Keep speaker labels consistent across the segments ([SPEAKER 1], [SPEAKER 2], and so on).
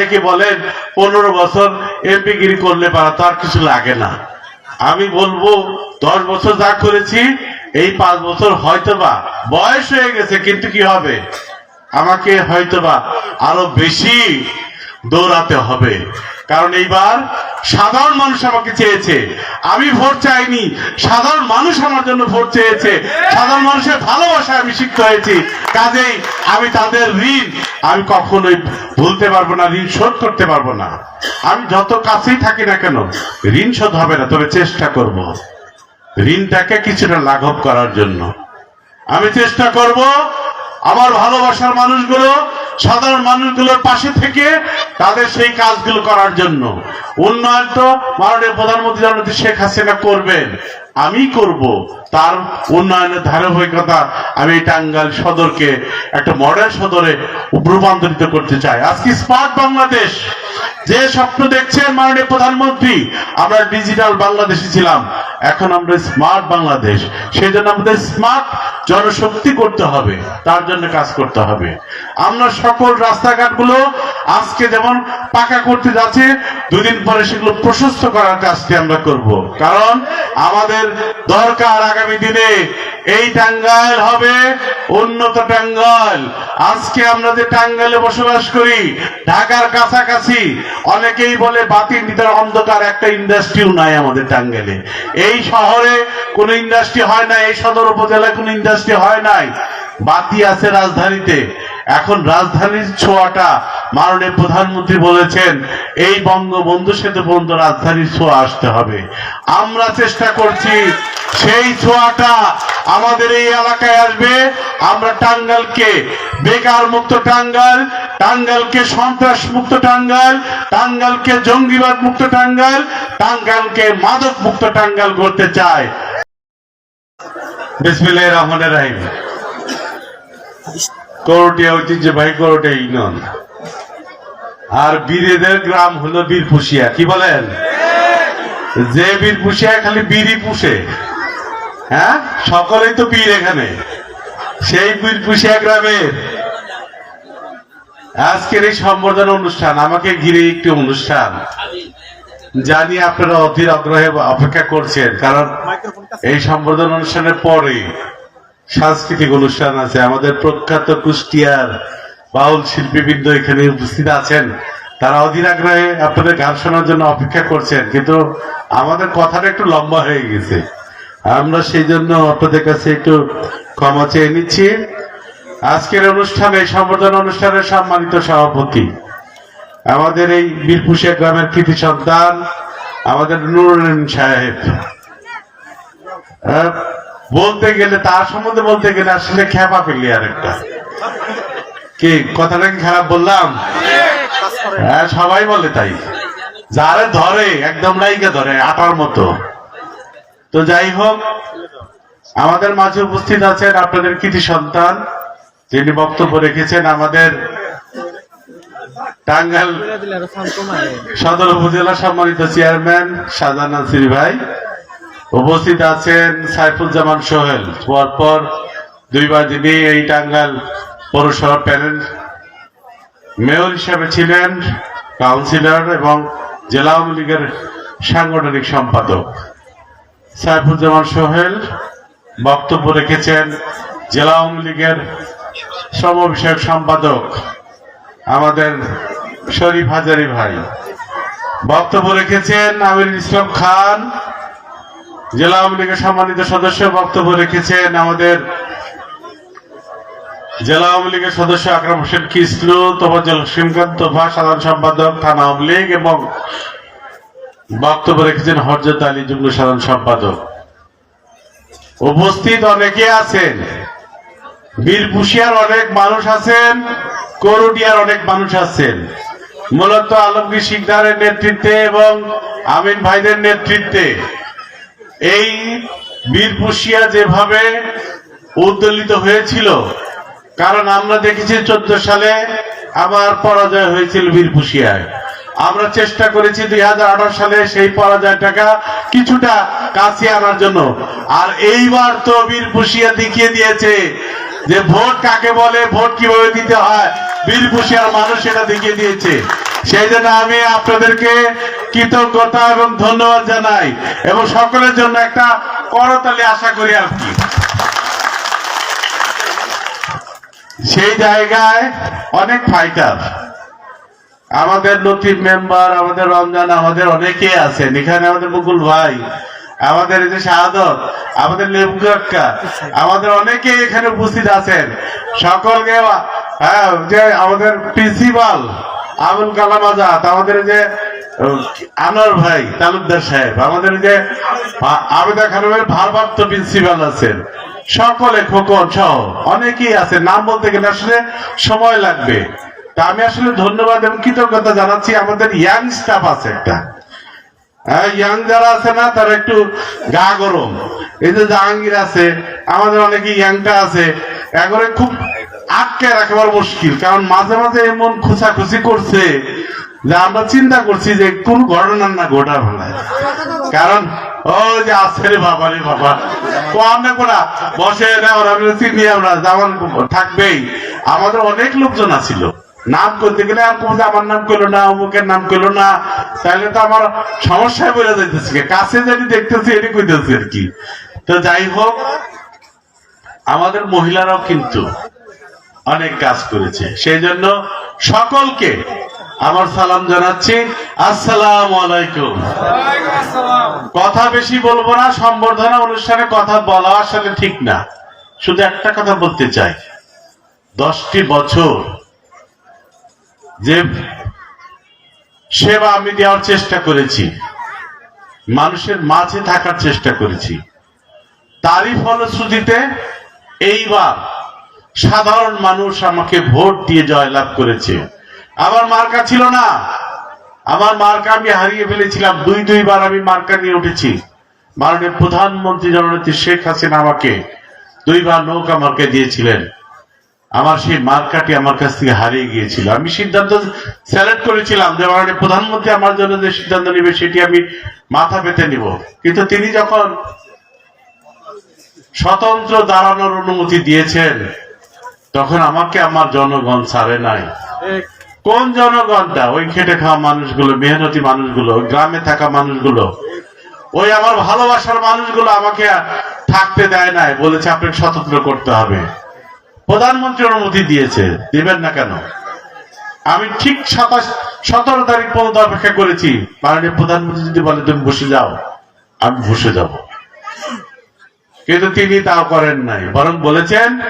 [SPEAKER 1] অনেকে বলেন, পনেরো বছর এমপি গিরি করলে পারা তার কিছু লাগে না। আমি বলব, দশ বছর যা করেছি, এই পাঁচ বছর হয়তোবা বয়স হয়ে গেছে, কিন্তু কি হবে? আমাকে হয়তোবা আরও বেশি দৌড়াতে হবে। কারণ এইবার সাধারণ মানুষ আমাকে চেয়েছে। আমি ভোট চাইনি, সাধারণ মানুষ আমার জন্য ভোট চেয়েছে, সাধারণ মানুষের ভালোবাসায় আমি শিক্ষিত হয়েছি। কাজেই আমি তাদের ঋণ, আমি কখনোই ভুলতে পারব না, ঋণ শোধ করতে পারব না। আমি যত কাছেই থাকি না কেন, ঋণ শোধ হবে না, তবে চেষ্টা করব। ঋণটাকে কিছুটা লাঘব করার জন্য। আমি চেষ্টা করব আমার ভালোবাসার মানুষগুলো সাধারণ মানুষগুলোর পাশে থেকে তাদের সেই কাজগুলো করার জন্য। উন্নয়ন তো মাননীয় প্রধানমন্ত্রী জননেত্রী শেখ হাসিনা করবেন। আমি করব। তার উন্নয়নের ধারাবাহিকতা আমি টাঙ্গাইল সদরকে একটা মডেল সদরে রূপান্তরিত করতে চাই। আজকে স্মার্ট বাংলাদেশ যে স্বপ্ন দেখছেন মাননীয় প্রধানমন্ত্রী, আমরা ডিজিটাল বাংলাদেশে ছিলাম। এখন আমরা স্মার্ট বাংলাদেশ। সেই জন্য আমাদের স্মার্ট জনশক্তি করতে হবে, তার জন্য কাজ করতে হবে। আমরা সকল রাস্তাঘাটগুলো আজকে যেমন পাকা করতে যাচ্ছে, দুদিন পরে সেগুলো প্রশস্ত করার কাজটি আমরা করব। কারণ আমাদের দরকার আগামী দিনে এই টাঙ্গাইল হবে উন্নত টাঙ্গাইল। আজকে আমরা যে টাঙ্গাইলে বসবাস করি, ঢাকার কাছাকাছি, অনেকেই বলে বাতির ভিতরে অন্ধকার একটা ইন্ডাস্ট্রিও নাই আমাদের টাঙ্গাইলে। এই শহরে কোনো ইন্ডাস্ট্রি হয় না এই সদর উপজেলায় কোনো ইন্ডাস্ট্রি হয় নাই। বাতি আছে রাজধানীতে। এখন রাজধানীর ছোঁয়াটা মাননীয় প্রধানমন্ত্রী বলেছেন, এই বঙ্গবন্ধু সেতু পর্যন্ত রাজধানীর ছোঁয়া আসতে হবে। আমরা চেষ্টা করছি, সেই ছোঁয়াটা আমাদের এই এলাকায় আসবে। আমরা টাঙ্গালকে বেকার মুক্ত টাঙ্গাল টাঙ্গালকে সন্ত্রাস মুক্ত টাঙ্গাল টাঙ্গালকে জঙ্গিবাদ মুক্ত টাঙ্গাল টাঙ্গালকে মাদক মুক্ত টাঙ্গাল করতে চাই। বিসমিল্লাহ রহমান রাহিম। করটিয়া ঐতিহ্যবাহী করটিয়া ইউনিয়ন। আর বীরেদের গ্রাম হলো বীরপুষিয়া কি বলেন? যে বীরপুষিয়া খালি বীরই পুষে। হ্যাঁ? সকলেই তো বীর এখানে। সেই বীরপুষিয়া গ্রামের আজকের এই সম্বর্ধনা অনুষ্ঠান আমাকে ঘিরে একটি অনুষ্ঠান। জানি আপনারা অধীর আগ্রহে অপেক্ষা করছেন কারণ এই সম্বর্ধনা অনুষ্ঠানের পরে সাংস্কৃতিক অনুষ্ঠান আছে। আমাদের প্রখ্যাত কুষ্টিয়ার বাউল শিল্পীবৃন্দ এখানে উপস্থিত আছেন। তারা অধীর আগ্রহে আপনাদের গান শোনার জন্য অপেক্ষা করছেন, কিন্তু আমাদের কথাটা একটু লম্বা হয়ে গেছে। আমরা সেই জন্য আপনাদের কাছে একটু ক্ষমা চেয়ে নিচ্ছি। আজকের অনুষ্ঠানে সম্বর্ধনা অনুষ্ঠানের সম্মানিত সভাপতি, আমাদের এই বীরপুষিয়া গ্রামের কৃতি সন্তান, আমাদের নুরুল সাহেব। বলতে গেলে, তার সম্বন্ধে বলতে গেলে আসলে খেপা পেলি আর একটা কি, কথাটা খারাপ বললাম? হ্যাঁ সবাই বলে তাই। যারে ধরে, একদম লাইকে ধরে, আটার মতো। তো যাই হোক, আমাদের মাঝে উপস্থিত আছেন আপনাদের কৃতি সন্তান, যিনি বক্তব্য রেখেছেন আমাদের টাঙ্গাইল সদর উপজেলা সম্মানিত চেয়ারম্যান শাহজাহান নাসির ভাই। উপস্থিত আছেন সাইফুজ্জামান সোহেল। পরপর দুইবার যিনি এই টাঙ্গাল পৌরসভা প্যানেল মেয়র হিসাবে ছিলেন, কাউন্সিলর এবং জেলা আওয়ামী লীগের সাংগঠনিক সম্পাদক। সাইফুজ্জামান সোহেল বক্তব্য রেখেছেন জেলা আওয়ামী লীগের শ্রম বিষয়ক সম্পাদক আমাদের শরীফ হাজারি ভাই। বক্তব্য রেখেছেন আমির ইসলাম খান জেলা আওয়ামী লীগের সম্মানিত সদস্য বক্তব্য রেখেছেন আমাদের জেলা আওয়ামী লীগের সদস্য আকরাম হোসেন কিসলু তোফাজল সিমকান্ত তোফা সাধারণ সম্পাদক থানা আওয়ামী লীগ, এবং বক্তব্য রেখেছেন হরজত আলী যুগ্ম সাধারণ সম্পাদক। উপস্থিত অনেকে আছেন বীরপুষিয়ার অনেক মানুষ আছেন, করুটিয়ার অনেক মানুষ আছেন। মূলত আলমগীর শিকদারের নেতৃত্বে এবং আমিন ভাইদের নেতৃত্বে এই বীরপুষিয়া যেভাবে উদ্দোলিত হয়েছিল, কারণ আমরা দেখেছি চোদ্দ সালে আবার পরাজয় হয়েছিল বীরপুষিয়ায় আমরা চেষ্টা করেছি দুই হাজার আঠারো সালে সেই পরাজয়টাকে কিছুটা কাছে আনার জন্য। আর এইবার তো বীরপুষিয়া দেখিয়ে দিয়েছে যে ভোট কাকে বলে, ভোট কীভাবে দিতে হয় বীরপুষিয়ার মানুষ সেটা দেখিয়ে দিয়েছে। সেই জন্য আমি আপনাদেরকে কৃতজ্ঞতা এবং ধন্যবাদ জানাই এবং সকলের জন্য একটা করতালি আশা করি আর কি। সেই জায়গায় অনেক ফাইটার আমাদের নতুন মেম্বার আমাদের রমজান, আমাদের অনেকেই আছেন। এখানে আমাদের মুকুল ভাই, আমাদের এই যে শাহাদত, আমাদের লেবু আমাদের অনেকে এখানে উপস্থিত আছেন। সকলকে হ্যাঁ যে আমাদের প্রিন্সিপাল আবুল কালাম আজাদ, আমাদের যে আনোয়ার ভাই, তালুকদার সাহেব, আমাদের যে আবেদা খানমের ভারপ্রাপ্ত প্রিন্সিপাল আছেন। সকলে খোকন সহ অনেকেই আছে নাম বলতে গেলে আসলে সময় লাগবে। তা আমি আসলে ধন্যবাদ এবং কৃতজ্ঞতা জানাচ্ছি। আমাদের ইয়াং স্টাফ আছে একটা। হ্যাঁ ইয়াং যারা আছে না, তারা একটু গা গরম। এই যে জাহাঙ্গীর আছে, আমাদের অনেকে ইয়াংটা আছে। খুব আটকে রাখবার মুশকিল, কারণ মাঝে মাঝে এমন খুচাখুচি করছে যে আমরা চিন্তা করছি যে কোন ঘটনা না ঘটা ফেলায় কারণ, ও যে আছে রে বাবা রে বাবা। তো আমরা কোনা বসে আমরা চিনি আমরা যেমন থাকবেই। আমাদের অনেক লোকজন আছিল। নাম করতে গেলে আর কোন আমার নাম করল না, অমুকের নাম করল না। তাহলে তো আমার সমস্যায় বলে যাইতেছে কাছে যদি দেখতেছি এটি কইতেছি আর কি। তো যাই হোক, আমাদের মহিলারাও কিন্তু অনেক কাজ করেছে। সেই জন্য সকলকে আমার সালাম জানাচ্ছি। আসসালাম আলাইকুম। কথা বেশি বলব না, সম্বর্ধনা অনুষ্ঠানে কথা বলা আসলে ঠিক না। শুধু একটা কথা বলতে চাই। দশটি বছর যে সেবা আমি দেওয়ার চেষ্টা করেছি, মানুষের মাঝে থাকার চেষ্টা করেছি। তারই ফলশ্রুতিতে এইবার সাধারণ মানুষ আমাকে ভোট দিয়ে জয়লাভ করেছে। আমার মার্কা ছিল না। আমার মার্কা আমি হারিয়ে ফেলেছিলাম। দুই দুইবার আমি মার্কা নিয়ে উঠেছি। মাননীয় প্রধানমন্ত্রী জননেত্রী শেখ হাসিনা আমাকে দুইবার নৌকা মার্কা দিয়েছিলেন। আমার সেই মার্কাটি আমার কাছ থেকে হারিয়ে গিয়েছিল। আমি সিদ্ধান্ত সিলেক্ট করেছিলাম যে মাননীয় প্রধানমন্ত্রী আমার জন্য যে সিদ্ধান্ত নেবে সেটি আমি মাথা পেতে নিব। কিন্তু তিনি যখন স্বতন্ত্র দাঁড়ানোর অনুমতি দিয়েছেন তখন আমাকে আমার জনগণ ছাড়ে নাই। কোন জনগণটা ওই খেটে খাওয়া মানুষগুলো, মেহনতি মানুষগুলো, গ্রামে থাকা মানুষগুলো। ওই আমার ভালোবাসার মানুষগুলো আমাকে থাকতে দেয় নাই, বলেছে আপনাকে স্বতন্ত্র করতে হবে। প্রধানমন্ত্রী অনুমতি দিয়েছে, দিবেন না কেন? আমি ঠিক সাতাশ, সতেরো তারিখ পর্যন্ত অপেক্ষা করেছি। মাননীয় প্রধানমন্ত্রী যদি বলে তুমি বসে যাও। আমি বসে যাব। কিন্তু তিনি তাও করেন নাই, বরং বলেছেন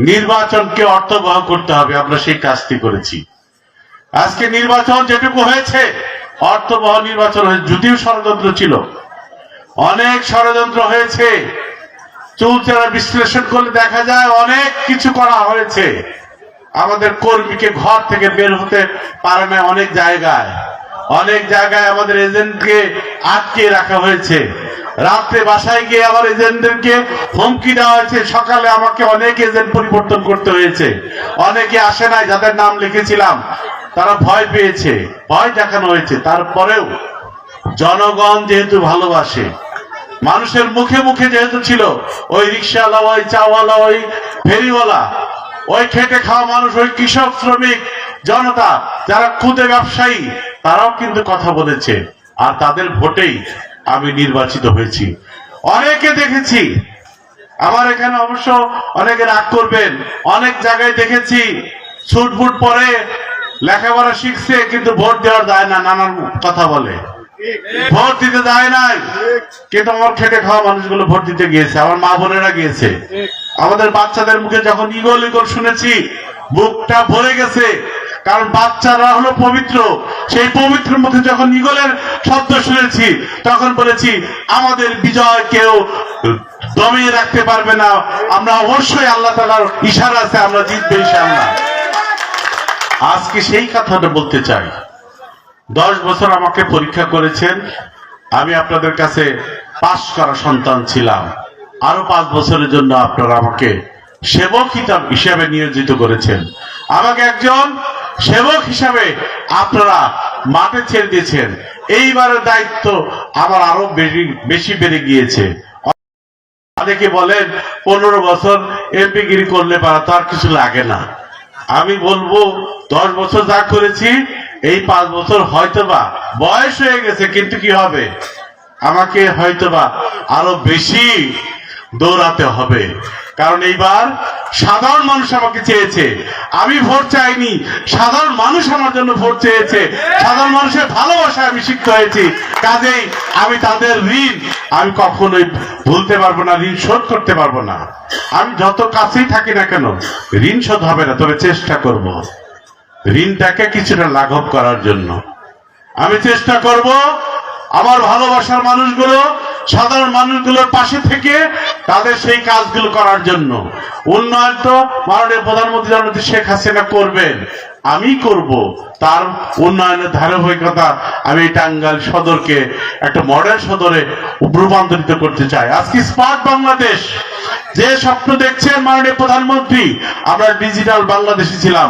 [SPEAKER 1] নির্বাচনকে অর্থবহ করতে হবে, আমরা সেই কাজটি করেছি। আজকে নির্বাচন যেটুকু হয়েছে অর্থবহ নির্বাচন হয়েছে, যদিও ষড়যন্ত্র ছিল। অনেক ষড়যন্ত্র হয়েছে। চৌচারা বিশ্লেষণ করলে দেখা যায় অনেক কিছু করা হয়েছে। আমাদের কর্মীকে ঘর থেকে বের হতে পারে না অনেক জায়গায়। অনেক জায়গায় আমাদের এজেন্টকে আটকে রাখা হয়েছে। রাত্রে বাসায় গিয়ে আমার এজেন্টদেরকে হুমকি দেওয়া হয়েছে। সকালে আমাকে অনেক এজেন্ট পরিবর্তন করতে হয়েছে। অনেকে আসে নাই, যাদের নাম লিখেছিলাম, তারা ভয় পেয়েছে, ভয় দেখানো হয়েছে। তারপরেও জনগণ যেহেতু ভালোবাসে, মানুষের মুখে মুখে যেহেতু ছিল, ওই রিক্সাওয়ালা, ওই চাওয়ালা, ওই ফেরিওয়ালা, ওই খেটে খাওয়া মানুষ, ওই কৃষক, শ্রমিক জনতা, যারা খুদে ব্যবসায়ী, তারাও কিন্তু কথা বলেছে। আর তাদের ভোটেই আমি নির্বাচিত হয়েছি। অনেকে দেখেছি, আমার এখানে অবশ্য অনেকে রাগ করবেন, অনেক জায়গায় দেখেছি ছুট বুট পরে লেখাপড়া শিখছে, কিন্তু ভোট দেওয়ার যায় না, নানান কথা বলে। ভোট দিতে যায় নাই, কিন্তু আমার খেটে খাওয়া মানুষগুলো ভোট দিতে গিয়েছে, আমার মা বোনেরা গিয়েছে। আমাদের বাচ্চাদের মুখে যখন ইগল ইগল শুনেছি বুকটা ভরে গেছে কারণ বাচ্চারা হলো পবিত্র। সেই পবিত্র মধ্যে যখন ইগলের শব্দ শুনেছি, তখন বলেছি, আমাদের বিজয় কেউ দমিয়ে রাখতে পারবে না। আমরা অবশ্যই আল্লাহ তালার ইশারা আছে, আমরা জিতবে ইনশাআল্লাহ। আজকে সেই কথাটা বলতে চাই। দশ বছর আমাকে পরীক্ষা করেছেন। আমি আপনাদের কাছে পাশ করা সন্তান ছিলাম। আরও পাঁচ বছরের জন্য আপনারা আমাকে সেবক হিসাবে নিয়োজিত করেছেন। আমাকে একজন সেবক হিসাবে আপনারা মাঠে ছেড়ে দিয়েছেন। এইবারের দায়িত্ব আমার আরও বেশি বেশি বেড়ে গিয়েছে। অনেকে বলেন, পনেরো বছর এমপি গিরি করলে পারা তার কিছু লাগে না। আমি বলব, দশ বছর যা করেছি, এই পাঁচ বছর হয়তোবা বয়স হয়ে গেছে, কিন্তু কি হবে? আমাকে হয়তোবা আরও বেশি দৌড়াতে হবে। কারণ এইবার সাধারণ মানুষ আমাকে চেয়েছে। আমি ভোট চাইনি, সাধারণ মানুষ আমার জন্য ভোট চেয়েছে। সাধারণ মানুষের ভালোবাসায় আমি শিক্ষিত হয়েছি। কাজেই আমি তাদের ঋণ, আমি কখনোই ভুলতে পারব না, ঋণ শোধ করতে পারব না। আমি যত কাছেই থাকি না কেন, ঋণ শোধ হবে না, তবে চেষ্টা করব। ঋণটাকে কিছুটা লাঘব করার জন্য। আমি চেষ্টা করব আমার ভালোবাসার মানুষগুলো সাধারণ মানুষগুলোর পাশে থেকে তাদের সেই কাজগুলো করার জন্য। উন্নয়ন তো মাননীয় প্রধানমন্ত্রী জননেত্রী শেখ হাসিনা করবেন। আমি করব। তার উন্নয়নের ধারাবাহিকতা আমি টাঙ্গাইল সদরকে একটা মডেল সদরে রূপান্তরিত করতে চাই। আজকে স্মার্ট বাংলাদেশ যে স্বপ্ন দেখছেন মাননীয় প্রধানমন্ত্রী, আমরা ডিজিটাল বাংলাদেশে ছিলাম,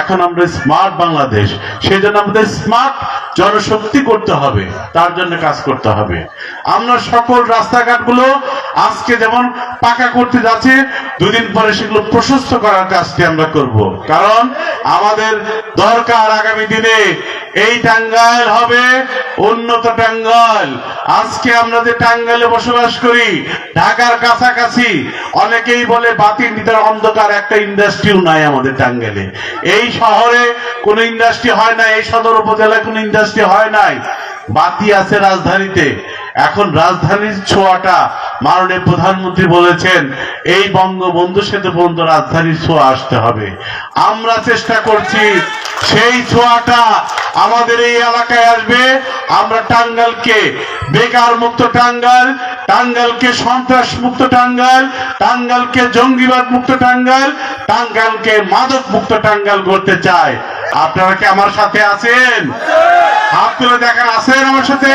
[SPEAKER 1] এখন আমরা স্মার্ট বাংলাদেশ। সেই জন্য আমাদের স্মার্ট জনশক্তি করতে হবে, তার জন্য কাজ করতে হবে। আমরা সকল রাস্তাঘাটগুলো আজকে যেমন পাকা করতে যাচ্ছে, দুদিন পরে সেগুলো প্রশস্ত করার কাজটি আমরা করব। কারণ আমাদের দরকার আগামী দিনে, এই টাঙ্গাইল হবে উন্নত টাঙ্গাইল। আজকে আমরা যে টাঙ্গাইলে বসবাস করি, ঢাকার কাছাকাছি অনেকেই বলে বাতির নিতার অন্ধকার, একটা ইন্ডাস্ট্রিও নাই আমাদের টাঙ্গেলে এই শহরে কোনো ইন্ডাস্ট্রি হয় না, এই সদর উপজেলায় কোনো ইন্ডাস্ট্রি হয় নাই। বাতি আছে রাজধানীতে। এখন রাজধানীর ছোঁয়াটা মাননীয় প্রধানমন্ত্রী বলেছেন, এই বঙ্গবন্ধু সেতু পর্যন্ত রাজধানীর ছোঁয়া আসতে হবে। আমরা চেষ্টা করছি, সেই ছোঁয়াটা আমাদের এই এলাকায় আসবে। আমরা টাঙ্গালকে বেকার মুক্ত টাঙ্গাল টাঙ্গালকে সন্ত্রাস মুক্ত টাঙ্গাল টাঙ্গালকে জঙ্গিবাদ মুক্ত টাঙ্গাল টাঙ্গালকে মাদক মুক্ত টাঙ্গাল করতে চাই। আপনারা কি আমার সাথে আছেন? হাত তুলে দেখেন, আছেন আমার সাথে?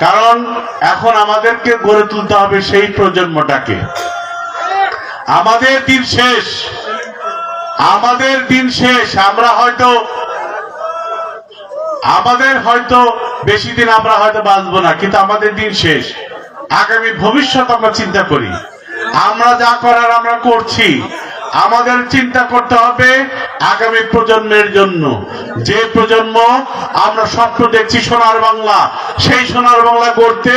[SPEAKER 1] কারণ এখন আমাদেরকে গড়ে তুলতে হবে সেই প্রজন্মটাকে। আমাদের দিন শেষ। আমাদের দিন শেষ। আমরা হয়তো, আমাদের হয়তো বেশি দিন আমরা হয়তো বাঁচবো না, কিন্তু আমাদের দিন শেষ। আগামী ভবিষ্যৎ আমরা চিন্তা করি। আমরা যা করার আমরা করছি। আমাদের চিন্তা করতে হবে আগামী প্রজন্মের জন্য। যে প্রজন্ম আমরা স্বপ্ন দেখছি সোনার বাংলা, সেই সোনার বাংলা করতে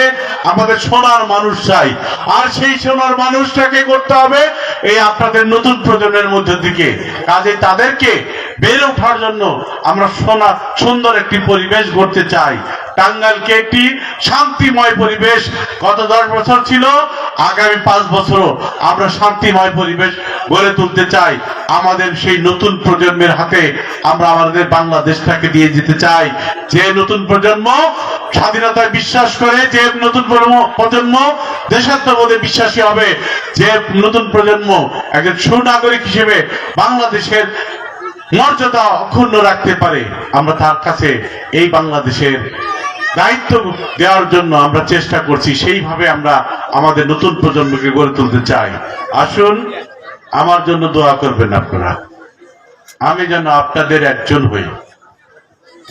[SPEAKER 1] আমাদের সোনার মানুষ চাই। আর সেই সোনার মানুষটাকে করতে হবে এই আপনাদের নতুন প্রজন্মের মধ্যে দিকে কাজে তাদেরকে বেড়ে ওঠার জন্য আমরা সোনা, সুন্দর একটি পরিবেশ গড়তে চাই। টাঙ্গাইলকে একটি শান্তিময় পরিবেশ গত দশ বছর ছিল, আগামী পাঁচ বছরও আমরা শান্তিময় পরিবেশ গড়ে তুলতে চাই। আমাদের সেই নতুন প্রজন্মের হাতে আমরা আমাদের বাংলাদেশটাকে দিয়ে যেতে চাই। যে নতুন প্রজন্ম স্বাধীনতায় বিশ্বাস করে, যে নতুন প্রজন্ম- দেশাত্মবোধে বিশ্বাসী হবে, যে নতুন প্রজন্ম একজন সুনাগরিক হিসেবে বাংলাদেশের মর্যাদা অক্ষুণ্ণ রাখতে পারে, আমরা তার কাছে এই বাংলাদেশের দায়িত্ব দেওয়ার জন্য আমরা চেষ্টা করছি। সেইভাবে আমরা আমাদের নতুন প্রজন্মকে গড়ে তুলতে চাই। আসুন আমার জন্য দোয়া করবেন আপনারা। আমি যেন আপনাদের একজন হই।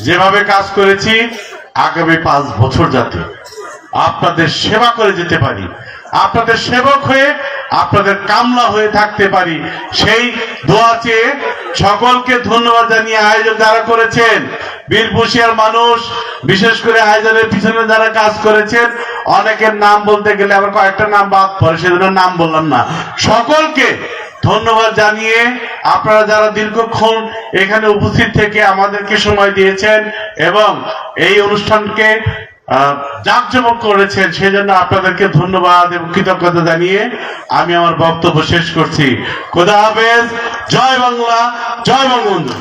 [SPEAKER 1] যেভাবে কাজ করেছি, আগামী পাঁচ বছর যাতে আপনাদের সেবা করে যেতে পারি, আপনাদের সেবক হয়ে, আপনাদের কামলা হয়ে থাকতে পারি, সেই দোয়া চেয়ে সকলকে ধন্যবাদ জানিয়ে আয়োজন যারা করেছেন বীরপুষিয়ার মানুষ, বিশেষ করে আয়োজনের পিছনে যারা কাজ করেছেন, অনেকের নাম বলতে গেলে আবার কয়েকটা নাম বাদ পড়ে, সেজন্য নাম বললাম না। সকলকে ধন্যবাদ জানিয়ে আপনারা যারা দীর্ঘক্ষণ এখানে উপস্থিত থেকে আমাদেরকে সময় দিয়েছেন এবং এই অনুষ্ঠানকে জাঁকজমক করেছেন, সেজন্য আপনাদেরকে ধন্যবাদ এবং কৃতজ্ঞতা জানিয়ে আমি আমার বক্তব্য শেষ করছি। খোদা হাফেজ, জয় বাংলা, জয় বঙ্গবন্ধু।